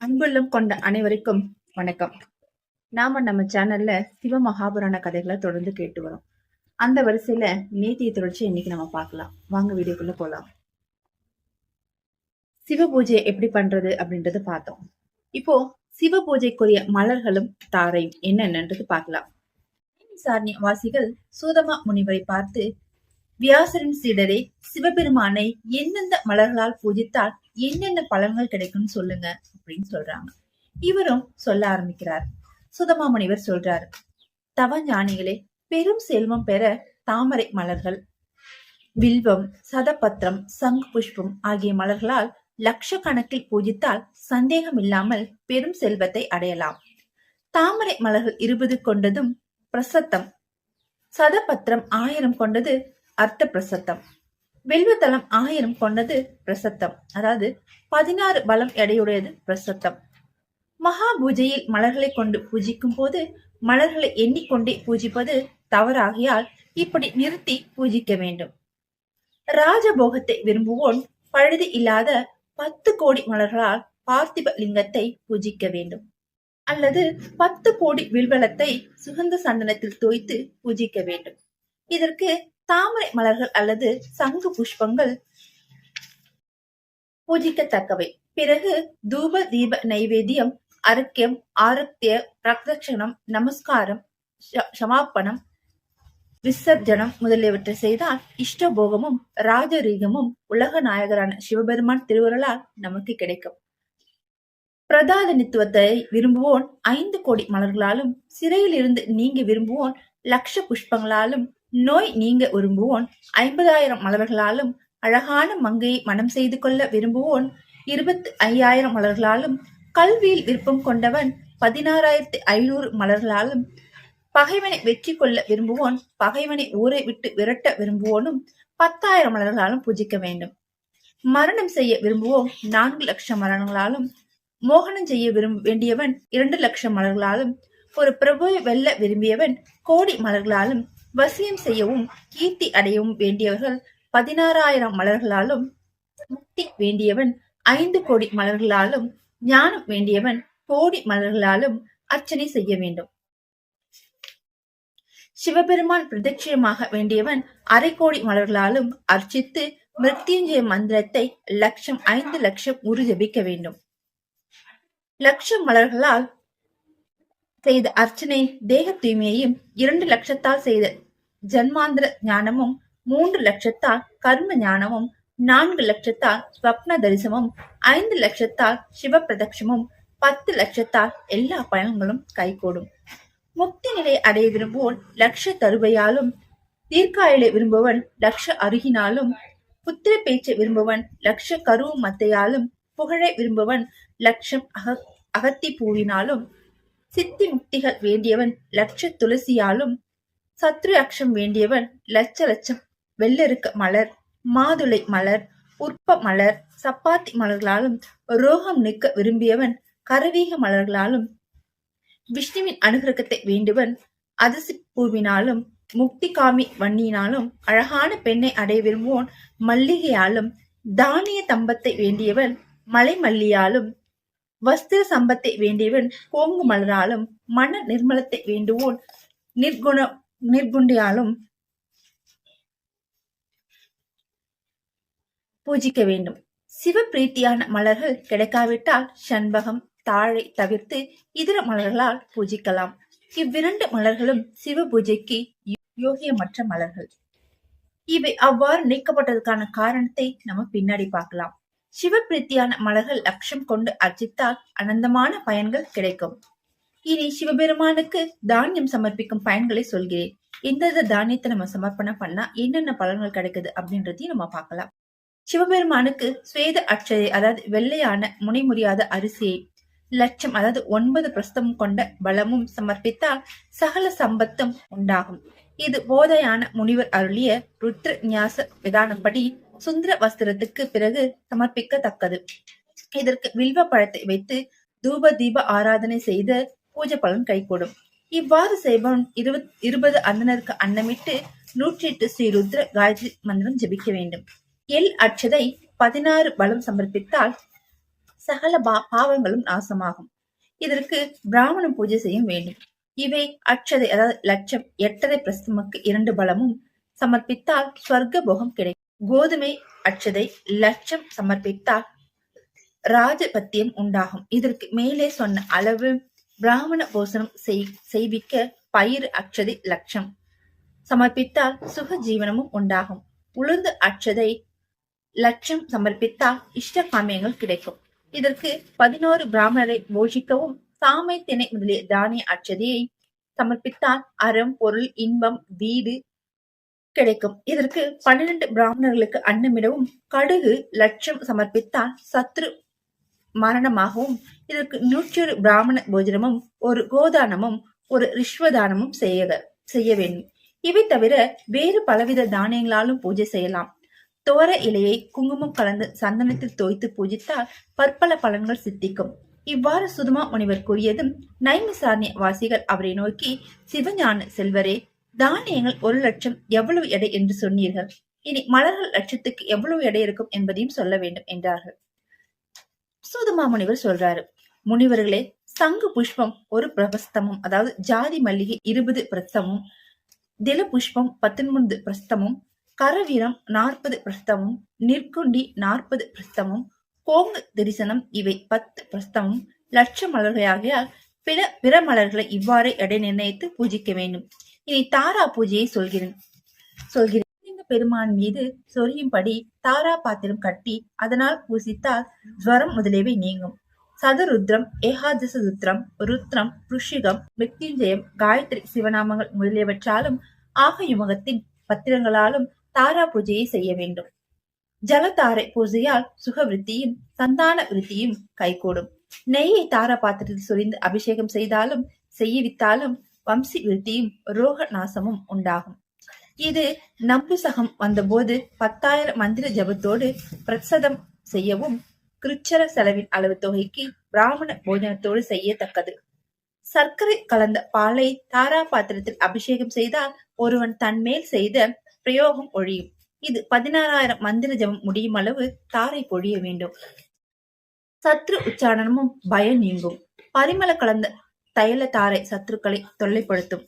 அன்புள்ளம் கொண்ட அனைவருக்கும் வணக்கம். நாம நம்ம சேனல்ல சிவ மகாபுராண கதைகளை தொடர்ந்து கேட்டு வரோம். அந்த வரிசையில நேத்திய தொடர்ச்சி இன்னைக்கு நம்ம பார்க்கலாம். வாங்க வீடியோக்குள்ள போலாம். சிவ பூஜை எப்படி பண்றது அப்படின்றத பார்த்தோம். இப்போ சிவ பூஜைக்குரிய மலர்களும் தாரையும் என்னென்னன்றது பார்க்கலாம். சாரணிய வாசிகள் சூதமா முனிவரை பார்த்து வியாசரின் சீடரே சிவபெருமானை எந்தெந்த மலர்களால் பூஜித்தால் என்னென்ன பலன்கள் கிடைக்கும்னு சொல்லுங்க அப்படின்னு சொல்றாங்க. இவரும் சொல்ல ஆரம்பிக்கிறார். சுதமா முனிவர் சொல்றாரு தவ ஞானிகளே பெரும் செல்வம் பெற தாமரை மலர்கள் வில்வம் சதபத்திரம் சங்கு புஷ்பம் ஆகிய மலர்களால் லட்சக்கணக்கில் பூஜித்தால் சந்தேகம் இல்லாமல் பெரும் செல்வத்தை அடையலாம். தாமரை மலர்கள் இருபது கொண்டதும் பிரசத்தம் சதபத்திரம் ஆயிரம் கொண்டது அர்த்த பிரசத்தம். வில்வத்தலம் ஆயிரம் கொண்டது பிரசத்தம். அதாவது பதினாறு பலம் எடையுடையது பிரசத்தம். மகா பூஜையில் மலர்களை கொண்டு பூஜிக்கும் போது மலர்களை எண்ணிக்கொண்டே பூஜிப்பது தவறாகியால் இப்படி நிறுத்தி பூஜிக்க வேண்டும். ராஜபோகத்தை விரும்புவோன் பழுது இல்லாத பத்து கோடி மலர்களால் பார்த்திப லிங்கத்தை பூஜிக்க வேண்டும். அல்லது பத்து கோடி வில்வலத்தை சுகந்த சந்தனத்தில் தோய்த்து பூஜிக்க வேண்டும். இதற்கு தாமரை மலர்கள் அல்லது சங்கு புஷ்பங்கள் பூஜிக்கத்தக்கவை. பிறகு தூப தீப நைவேத்தியம் அருக்கியம் ஆரத்திய பிரதட்சணம் நமஸ்காரம் சமாப்பனம் விசர்ஜனம் முதலியவற்றை செய்தால் இஷ்டபோகமும் ராஜரீகமும் உலக நாயகரான சிவபெருமான் திருவருளால் நமக்கு கிடைக்கும். பிரதாதனித்துவத்தை விரும்புவோன் ஐந்து கோடி மலர்களாலும் சிறையில் இருந்து நீங்க விரும்புவோன் லட்ச புஷ்பங்களாலும் நோய் நீங்க விரும்புவோன். ஐம்பதாயிரம் மலர்களாலும் அழகான மங்கையை மனம் செய்து கொள்ள விரும்புவோன். இருபத்தி ஐயாயிரம் மலர்களாலும் கல்வியில் விருப்பம் கொண்டவன். பதினாறாயிரத்தி ஐநூறு மலர்களாலும் பகைவனை வெற்றி கொள்ள விரும்புவோன். பகைவனை ஊரை விட்டு விரட்ட விரும்புவோனும் பத்தாயிரம் மலர்களாலும் பூஜிக்க வேண்டும். மரணம் செய்ய விரும்புவோம். நான்கு லட்சம் மரணங்களாலும் மோகனம் செய்ய விரும்ப வேண்டியவன் இரண்டு லட்சம் மலர்களாலும் ஒரு பிரபுவை வெல்ல விரும்பியவன் கோடி மலர்களாலும் வசியம் செய்யவும் கீர்த்தி அடையவும் வேண்டியவர்கள் பதினாறாயிரம் மலர்களாலும் முக்தி வேண்டியவன் ஐந்து கோடி மலர்களாலும் ஞானம் வேண்டியவன் கோடி மலர்களாலும் அர்ச்சனை செய்ய வேண்டும். சிவபெருமான் பிரதட்சியமாக வேண்டியவன் அரை கோடி மலர்களாலும் அர்ச்சித்து மிருத்யுஞ்சய மந்திரத்தை லட்சம் ஐந்து லட்சம் உரு ஜபிக்க வேண்டும். லட்சம் மலர்களால் செய்த அர்ச்சனை தேக தூய்மையையும் இரண்டு லட்சத்தால் செய்த ஜன்மாந்திர ஞானமும் மூன்று லட்சத்தால் கர்ம ஞானமும் நான்கு லட்சத்தால் ஸ்வப்ன தரிசனமும் ஐந்து லட்சத்தால் சிவபிரதட்சமும் பத்து லட்சத்தால் எல்லா பயன்களும் கைகூடும். முக்தி நிலை அடைய விரும்புவோன் லட்ச தருவையாலும் தீர்க்காயலை விரும்புவன் லட்ச அருகினாலும் புத்திர பேச்சை விரும்புவன் லட்ச கருவு மத்தையாலும் புகழை விரும்புவன் லட்சம் அக அகத்தி பூவினாலும் சித்தி முக்திகள் வேண்டியவன் லட்ச துளசியாலும் சத்ரு அக்ஷம் வேண்டியவன் லட்ச லட்சம் வெள்ளருக்க மலர் மாதுளை மலர் உற்ப மலர் சப்பாத்தி மலர்களாலும் ரோகம் நிற்க விரும்பியவன் கரவீக மலர்களாலும் விஷ்ணுவின் அனுகிரகத்தை வேண்டுவன் அதிசி பூவினாலும் முக்தி காமி வண்ணினாலும் அழகான பெண்ணை அடைய விரும்புவோன் மல்லிகையாலும் தானிய தம்பத்தை வேண்டியவன் மலை மல்லியாலும் வஸ்திர சம்பத்தை வேண்டியவன் கோங்கு மலராலும் மன நிர்மலத்தை வேண்டுவோன் நிர்குண நிர்குண்டியாலும் பூஜிக்க வேண்டும். சிவ பிரீத்தியான மலர்கள் கிடைக்காவிட்டால் சண்பகம் தாழை தவிர்த்து இதர மலர்களால் பூஜிக்கலாம். இவ்விரண்டு மலர்களும் சிவ பூஜைக்கு யோகியமற்ற மலர்கள். இவை அவ்வாறு நீக்கப்பட்டதற்கான காரணத்தை நம்ம பின்னாடி பார்க்கலாம். சிவ பிரீத்தியான மலர்கள் லட்சம் கொண்டு அர்ச்சித்தால் அனந்தமான பயன்கள் கிடைக்கும். இனி சிவபெருமானுக்கு தானியம் சமர்ப்பிக்கும் பயன்களை சொல்கிறேன். எந்தெந்த தானியத்தை நம்ம சமர்ப்பணம் பண்ணா என்னென்ன பலன்கள் கிடைக்குது அப்படின்றதையும் நம்ம பார்க்கலாம். சிவபெருமானுக்கு சுவேத அட்சதை அதாவது வெள்ளையான முனை முடியாத அரிசியை லட்சம் அதாவது ஒன்பது பிரஸ்தமும் கொண்ட பலமும் சமர்ப்பித்தால் சகல சம்பத்தும் உண்டாகும். இது போதையான முனிவர் அருளிய ருத்ர நியாச விதானப்படி சுந்தர வஸ்திரத்துக்கு பிறகு சமர்ப்பிக்கத்தக்கது. இதற்கு வில்வ பழத்தை வைத்து தூப தீப ஆராதனை செய்த பூஜை பலன் கைகூடும். இவ்வாறு செய்பவன் இருபத் இருபது அந்தனருக்கு அன்னமிட்டு நூற்றி எட்டு ஸ்ரீ ருத்ர காயத்ரி மந்திரம் ஜபிக்க வேண்டும். எல் அட்சதை பதினாறு பலம் சமர்ப்பித்தால் சகல பா- பாவங்களும் நாசமாகும். இதற்கு பிராமணம் பூஜை செய்ய வேண்டும். இவை அட்சதை அதாவது லட்சம் எட்டரை பிரசமக்கு இரண்டு பலமும் சமர்ப்பித்தால் ஸ்வர்க்க போகம் கிடைக்கும். கோதுமை அட்சதை லட்சம் சமர்ப்பித்தால் ராஜபத்தியம் உண்டாகும். இதற்கு மேலே சொன்ன அளவு பிராமண போசனம் செய்- செய்விக்க பயிர் அச்சதை லட்சம். சமர்ப்பித்தால் சுக ஜீவனமும் உண்டாகும். உளுந்து அட்சதை லட்சம் சமர்ப்பித்தால் இஷ்ட காமியங்கள் கிடைக்கும். இதற்கு பதினோரு பிராமணரை போஷிக்கவும் சாமை திணை முதலிய தானிய அச்சதையை சமர்ப்பித்தால் அறம் பொருள் இன்பம் வீடு கிடைக்கும். இதற்கு பன்னிரண்டு பிராமணர்களுக்கு அன்னமிடவும் கடுகு லட்சம் சமர்ப்பித்தால் சத்ரு மரணமாகவும் இதற்கு நூற்றொரு பிராமண போஜனமும் ஒரு கோதானமும் ஒரு ரிஷ்வதானமும் செய்ய செய்ய வேண்டும். இவை தவிர வேறு பலவித தானியங்களாலும் பூஜை செய்யலாம். தோர இலையை குங்குமம் கலந்து சந்தனத்தில் தோய்த்து பூஜித்தால் பற்பல பலன்கள் சித்திக்கும். இவ்வாறு சுதுமா முனிவர் கூறியதும் நைமிசாரண்ய வாசிகள் அவரை நோக்கி சிவஞான செல்வரே தானியங்கள் ஒரு லட்சம் எவ்வளவு எடை என்று சொன்னீர்கள்? இனி மலர்கள் லட்சத்துக்கு எவ்வளவு எடை இருக்கும் என்பதையும் சொல்ல வேண்டும் என்றார்கள். சுதமா முனிவர் சொல்றாரு முனிவர்களே சங்கு புஷ்பம் ஒரு பிரபஸ்தமும் அதாவது ஜாதி மல்லிகை இருபது பிரஸ்தமும் தில புஷ்பம் பத்தொன்பது பிரஸ்தமும் கரவீரம் நாற்பது பிரஸ்தமும் நிற்குண்டி நாற்பது பிரஸ்தமும் கோங்கு தரிசனம் இவை பத்து பிரஸ்தமும் லட்ச மலர்களாகியால் பிற பிற மலர்களை இவ்வாறு எடை நிர்ணயித்து பூஜிக்க வேண்டும். இனி தாரா பூஜையை சொல்கிறேன் சொல்கிறேன். பெருமான் மீது சொரியும்படி தாரா பாத்திரம் கட்டி அதனால் பூசித்தால் ஜுவரம் முதலியவை நீங்கும். சதுருத்ரம் ஏகாதச ருத்ரம் ருத்ரம் ருஷிகம் மிருத்யுஞ்சயம் காயத்ரி சிவநாமங்கள் முதலியவற்றாலும் ஆகயுமகத்தின் பத்திரங்களாலும் தாரா பூஜையை செய்ய வேண்டும். ஜலதாரை பூஜையால் சுகவிருத்தியும் சந்தான விருத்தியும் கைகூடும். நெய்யை தாரா பாத்திரத்தில் சொரிந்து அபிஷேகம் செய்தாலும் செய்யவித்தாலும் வம்சி விருத்தியும் ரோக நாசமும் உண்டாகும். இது நம்புசகம் வந்தபோது பத்தாயிரம் மந்திர ஜபத்தோடு பிரசதம் செய்யவும் கிருச்சர செலவின் அளவு தொகைக்கு பிராமண போஜனத்தோடு செய்யத்தக்கது. சர்க்கரை கலந்த பாலை தாரா பாத்திரத்தில் அபிஷேகம் செய்தால் ஒருவன் தன்மேல் செய்த பிரயோகம் ஒழியும். இது பதினாறாயிரம் மந்திர ஜபம் முடியும் அளவு தாரை பொழிய வேண்டும். சத்ரு உச்சாரணமும் பயம் நீங்கும். பரிமள கலந்த தைல தாரை சத்துருக்களை தொல்லைப்படுத்தும்.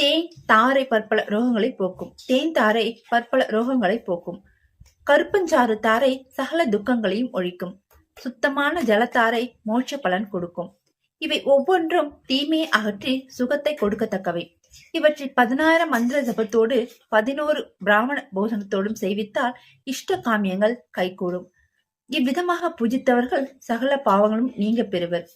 தேன் தாரை பற்பல ரோகங்களை போக்கும். தேன் தாரை பற்பல ரோகங்களை போக்கும். கருப்பஞ்சாறு தாரை சகல துக்கங்களையும் ஒழிக்கும். சுத்தமான ஜலத்தாரை மோட்ச பலன் கொடுக்கும். இவை ஒவ்வொன்றும் தீமையை அகற்றி சுகத்தை கொடுக்கத்தக்கவை. இவற்றில் பதினாயிரம் மந்திர ஜபத்தோடு பதினோரு பிராமண போஜனத்தோடும் செய்வித்தால் இஷ்ட காமியங்கள் கைகூடும். இவ்விதமாக பூஜித்தவர்கள் சகல பாவங்களும் நீங்க பெறுவர்.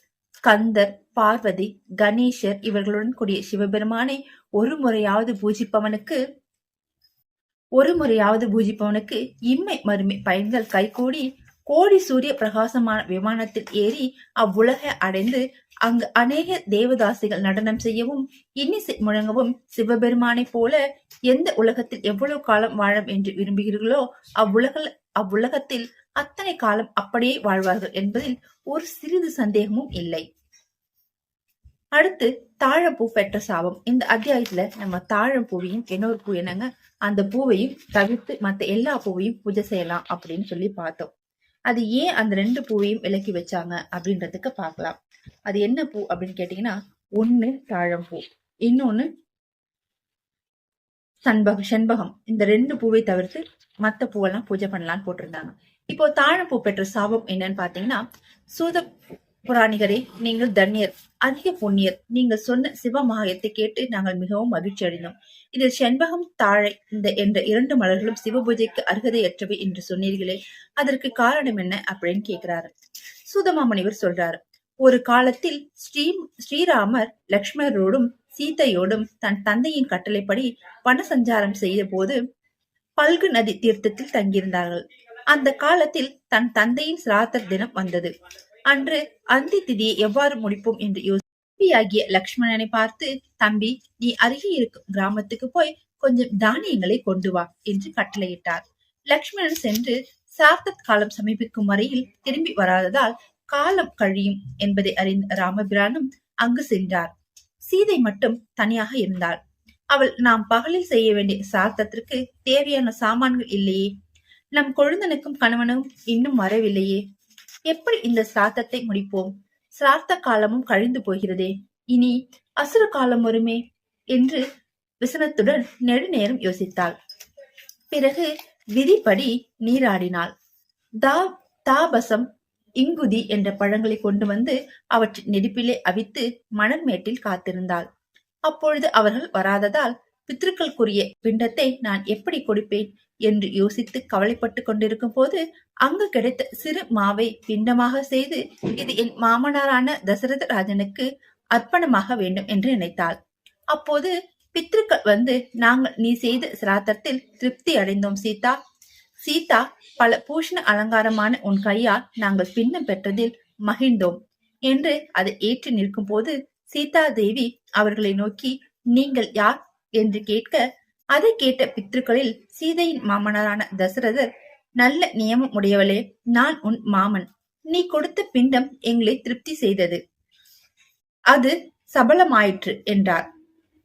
கந்தர் பார்வதி கணேசர் இவர்களுடன் கூடிய சிவபெருமானை ஒரு முறையாவது பூஜிப்பவனுக்கு ஒரு முறையாவது பூஜிப்பவனுக்கு இம்மை மறுமை பயன்கள் கைகூடி கோடி சூரிய பிரகாசமான விமானத்தில் ஏறி அவ்வுலகை அடைந்து அங்கு அநேக தேவதாசிகள் நடனம் செய்யவும் இன்னிசை முழங்கவும் சிவபெருமானை போல எந்த உலகத்தில் எவ்வளவு காலம் வாழும் என்று விரும்புகிறீர்களோ அவ்வுலக அவ்வுலகத்தில் அத்தனை காலம் அப்படியே வாழ்வார்கள் என்பதில் ஒரு சிறிது சந்தேகமும் இல்லை. அடுத்து தாழப்பூ பெற்ற சாபம். இந்த அத்தியாயத்துல நம்ம தாழப்பூவையும் இன்னொரு பூ என்னங்க? அந்த பூவையும் தவிர்த்து மத்த எல்லா பூவையும் பூஜை செய்யலாம் அப்படின்னு சொல்லி பார்த்தோம். அது ஏன் அந்த ரெண்டு பூவையும் விலக்கி வச்சாங்க அப்படின்றதுக்கு பார்க்கலாம். அது என்ன பூ அப்படின்னு கேட்டீங்கன்னா ஒண்ணு தாழம்பூ. இன்னொன்னு சண்பகம் செண்பகம். இந்த ரெண்டு பூவை தவிர்த்து மத்த பூவெல்லாம் பூஜை பண்ணலாம்னு போட்டிருந்தாங்க. இப்போ தாழம்பூ பெற்ற சாபம் என்னன்னு பாத்தீங்கன்னா சூத புராணிகரே நீங்கள் தன்யர் அதிக புண்ணியர். நீங்கள் சொன்ன சிவ மகாயத்தை கேட்டு நாங்கள் மிகவும் மகிழ்ச்சி அடைந்தோம். இதில் செண்பகம் தாழை இந்த என்ற இரண்டு மலர்களும் சிவபூஜைக்கு அருகதையற்றவை என்று சொன்னீர்களே அதற்கு காரணம் என்ன அப்படின்னு கேட்கிறாரு. சூதமாமணிவர் சொல்றாரு ஒரு காலத்தில் ஸ்ரீ ஸ்ரீராமர் லக்ஷ்மணரோடும் சீதையோடும் தன் தந்தையின் கட்டளைப்படி பண சஞ்சாரம் செய்த போது பல்கு நதி தீர்த்தத்தில் தங்கியிருந்தார்கள். அந்த காலத்தில் தன் தந்தையின் சிராத்தர் தினம் வந்தது. அன்று அந்தி திதியை எவ்வாறு முடிப்போம் என்று யோசியாகிய லக்ஷ்மணனை பார்த்து தம்பி நீ அருகே இருக்கும் கிராமத்துக்கு போய் கொஞ்சம் தானியங்களை கொண்டு வா என்று கட்டளையிட்டார். லக்ஷ்மணன் சென்று சார்த்தத் காலம் சமீபிக்கும் வரையில் திரும்பி வராததால் காலம் கழியும் என்பதை அறிந்த ராமபிரானும் அங்கு சென்றார். சீதை மட்டும் தனியாக இருந்தாள். அவள் நாம் பகலில் செய்ய வேண்டிய சார்த்தத்திற்கு தேவையான சாமான்கள் இல்லையே நம் கொழுந்தனுக்கும் கணவனும் இன்னும் வரவில்லையே. எப்படி இந்த சாத்தத்தை முடிப்போம்? சிரார்த்த காலமும் கழிந்து போகிறதே. இனி அசுர காலம் வருமே என்று விசனத்துடன் நெடுநேரம் யோசித்தாள். பிறகு விதிப்படி நீராடினாள். தா தாபசம் இங்குதி என்ற பழங்களை கொண்டு வந்து அவற்றின் நெருப்பிலே அவித்து மணல் மேட்டில் காத்திருந்தாள். அப்பொழுது அவர்கள் வராததால் பித்ருக்களுக்குரிய பிண்டத்தை நான் எப்படி கொடுப்பேன்? என்று யோசித்து கவலைப்பட்டு கொண்டிருக்கும் போது அங்கு கிடைத்த சிறு மாவை பிண்டமாக செய்து இது என் மாமனாரான தசரத ராஜனுக்கு அர்ப்பணமாக வேண்டும் என்று நினைத்தாள். அப்போது பித்ருக்கள் வந்து நாங்கள் நீ செய்த சிராத்தத்தில் திருப்தி அடைந்தோம் சீதா. சீதா பல பூஷண அலங்காரமான உன் கையால் நாங்கள் பின்னம் பெற்றதில் மகிழ்ந்தோம் என்று அதை ஏற்று நிற்கும் போது சீதா தேவி அவர்களை நோக்கி நீங்கள் யார்? என்று கேட்க அதை கேட்ட பித்ருக்களில் சீதையின் மாமனாரான தசரதர் நல்ல நியமம் உடையவளே நான் உன் மாமன். நீ கொடுத்த பிண்டம் எங்களை திருப்தி செய்தது. அது சபலமாயிற்று என்றார்.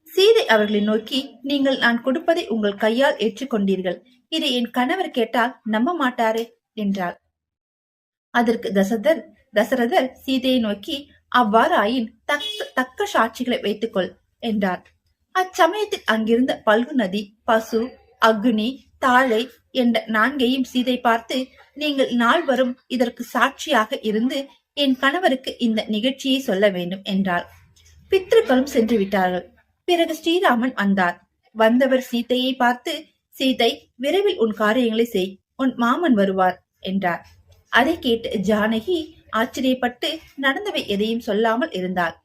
சீதை அவர்களை நோக்கி நீங்கள் நான் கொடுப்பதை உங்கள் கையால் ஏற்றுக்கொண்டீர்கள். இதை என் கணவர் கேட்டால் நம்ப மாட்டாரே என்றார் அதற்கு தசரதர் தசரதர் சீதையை நோக்கி அவ்வாறாயின் தக்க தக்க சாட்சிகளை வைத்துக்கொள் என்றார். அச்சமயத்தில் அங்கிருந்த பல்கு நதி பசு அக்னி தாழை என்ற நான்கையும் சீதை பார்த்து நீங்கள் நால்வரும் இதற்கு சாட்சியாக இருந்து என் கணவருக்கு இந்த நிகழ்ச்சியை சொல்ல வேண்டும் என்றார் பித்ருக்களும் சென்று விட்டார்கள். பிறகு ஸ்ரீராமன் வந்தார். வந்தவர் சீதையை பார்த்து சீதை விரைவில் உன் காரியங்களை செய். உன் மாமன் வருவார் என்றார். அதை கேட்டு ஜானகி ஆச்சரியப்பட்டு நடந்தவை எதையும் சொல்லாமல் இருந்தாள்.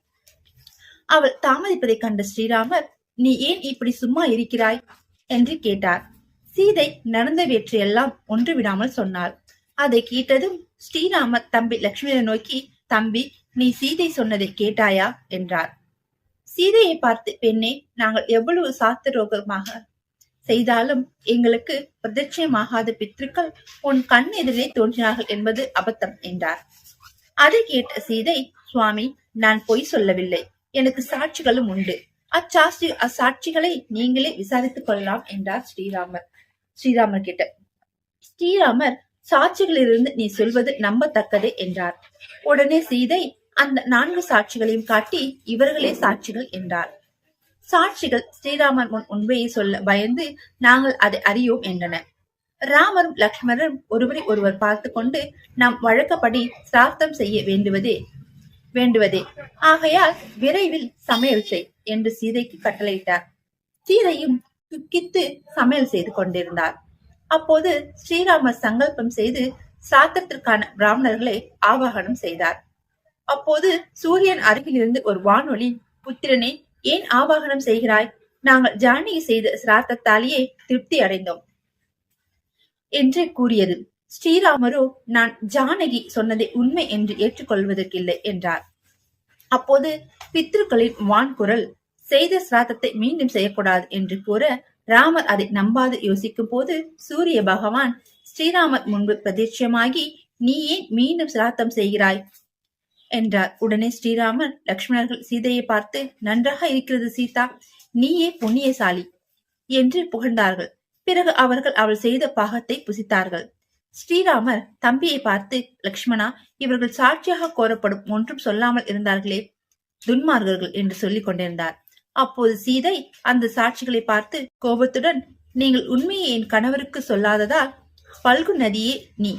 அவள் தாமதிப்பதை கண்ட ஸ்ரீராமர் நீ ஏன் இப்படி சும்மா இருக்கிறாய்? என்று கேட்டார். சீதை நடந்த நடந்தவற்றையெல்லாம் ஒன்று விடாமல் சொன்னாள். அதை கேட்டதும் ஸ்ரீராம தம்பி லட்சுமியை நோக்கி தம்பி நீ சீதை சொன்னதை கேட்டாயா? என்றார். சீதையை பார்த்து பெண்ணே நாங்கள் எவ்வளவு சாத்திரோகமாக செய்தாலும் எங்களுக்கு பிரதட்சியமாகாத பித்ருக்கள் உன் கண் எதிரே தோன்றினார்கள் என்பது அபத்தம் என்றார். அதை கேட்ட சீதை சுவாமி நான் பொய் சொல்லவில்லை. எனக்கு சாட்சிகளும் உண்டு. அச்சாட்சி அச்சாட்சிகளை நீங்களே விசாரித்துக் கொள்ளலாம் என்றார் ஸ்ரீராமர். ஸ்ரீராமர் கிட்ட ஸ்ரீராமர் சாட்சிகளிலிருந்து நீ சொல்வது நம்பத்தக்கது என்றார். உடனே சீதை அந்த நான்கு சாட்சிகளையும் காட்டி இவர்களே சாட்சிகள் என்றார். சாட்சிகள் ஸ்ரீராமர் முன் உண்மையை சொல்ல பயந்து நாங்கள் அதை அறியோம் என்றனர் ராமரும் லக்ஷ்மணரும் ஒருவரை ஒருவர் பார்த்து கொண்டு நாம் வழக்கப்படி சிரார்த்தம் செய்ய வேண்டுவதே வேண்டுவதே. ஆகையால் விரைவில் சமையல் செய். என்று சீதைக்கு கட்டளையிட்டார். சீதையும் துக்கித்து சமையல் செய்து கொண்டிருந்தார். அப்போது ஸ்ரீராமர் சங்கல்பம் செய்து சாத்திரத்திற்கான பிராமணர்களை ஆவாகனம் செய்தார். அப்போது சூரியன் அருகிலிருந்து ஒரு வானொலி புத்திரனை ஏன் ஆவாகனம் செய்கிறாய்? நாங்கள் ஜானகி செய்த சிராத்தத்தாலேயே திருப்தி அடைந்தோம் என்று கூறியது. ஸ்ரீராமரோ நான் ஜானகி சொன்னதை உண்மை என்று ஏற்றுக்கொள்வதற்கில்லை என்றார். அப்போது பித்ருக்களின் வான்குரல் செய்த சிராத்தத்தை மீண்டும் செய்யக்கூடாது என்று கூற ராமர் அதை நம்பாது யோசிக்கும் போது சூரிய பகவான் ஸ்ரீராமர் முன்பு பிரதிட்சமாகி நீ ஏன் மீண்டும் சிராத்தம் செய்கிறாய்? என்றார். உடனே ஸ்ரீராமர் லக்ஷ்மணர்கள் சீதையை பார்த்து நன்றாக இருக்கிறது சீதா நீயே புண்ணியசாலி என்று புகழ்ந்தார்கள். பிறகு அவர்கள் அவள் செய்த பாகத்தை புசித்தார்கள். ஸ்ரீராமர் தம்பியை பார்த்து லக்ஷ்மணா இவர்கள் சாட்சியாக கோரப்படும் ஒன்றும் சொல்லாமல் இருந்தார்களே துன்மார்கர்கள் என்று சொல்லிக் கொண்டிருந்தார். அப்போது சீதை அந்த சாட்சிகளை பார்த்து கோபத்துடன் நீங்கள் உண்மையை என் கணவருக்கு சொல்லாததால் பல்கு நதியே நீ.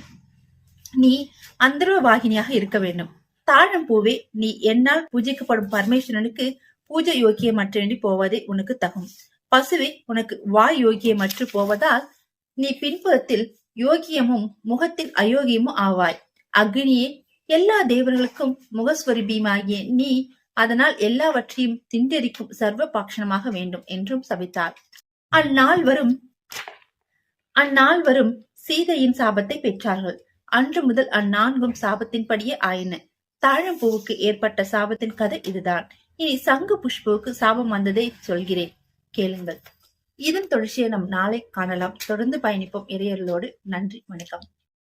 நீ அந்தரவ வாகினியாக இருக்க வேண்டும். தாழம் பூவே நீ என்னால் பூஜைக்கப்படும் பரமேஸ்வரனுக்கு பூஜை யோக்கியமற்றி போவதே உனக்கு தகும். பசுவே உனக்கு வாய் யோகியமற்று போவதால் நீ பின்புறத்தில் யோகியமும் முகத்தில் அயோக்கியமும் ஆவாய். அக்னியே எல்லா தேவர்களுக்கும் முகஸ்வரூபியமாகிய நீ அதனால் எல்லாவற்றையும் திண்டெரிக்கும் சர்வ பாக்ஷணமாக வேண்டும் என்றும் சபித்தார். அந்நாள் வரும் அந்நாள் வரும் சீதையின் சாபத்தை பெற்றார்கள். அன்று முதல் அந்நான்கும் சாபத்தின்படியே ஆயின. தாழம்பூவுக்கு ஏற்பட்ட சாபத்தின் கதை இதுதான். இனி சங்கு புஷ்புவுக்கு சாபம் வந்ததை சொல்கிறேன். கேளுங்கள். இதன் தொடர்ச்சியை நம் நாளை காணலாம். தொடர்ந்து பயணிப்போம் இறையர்களோடு நன்றி வணக்கம்.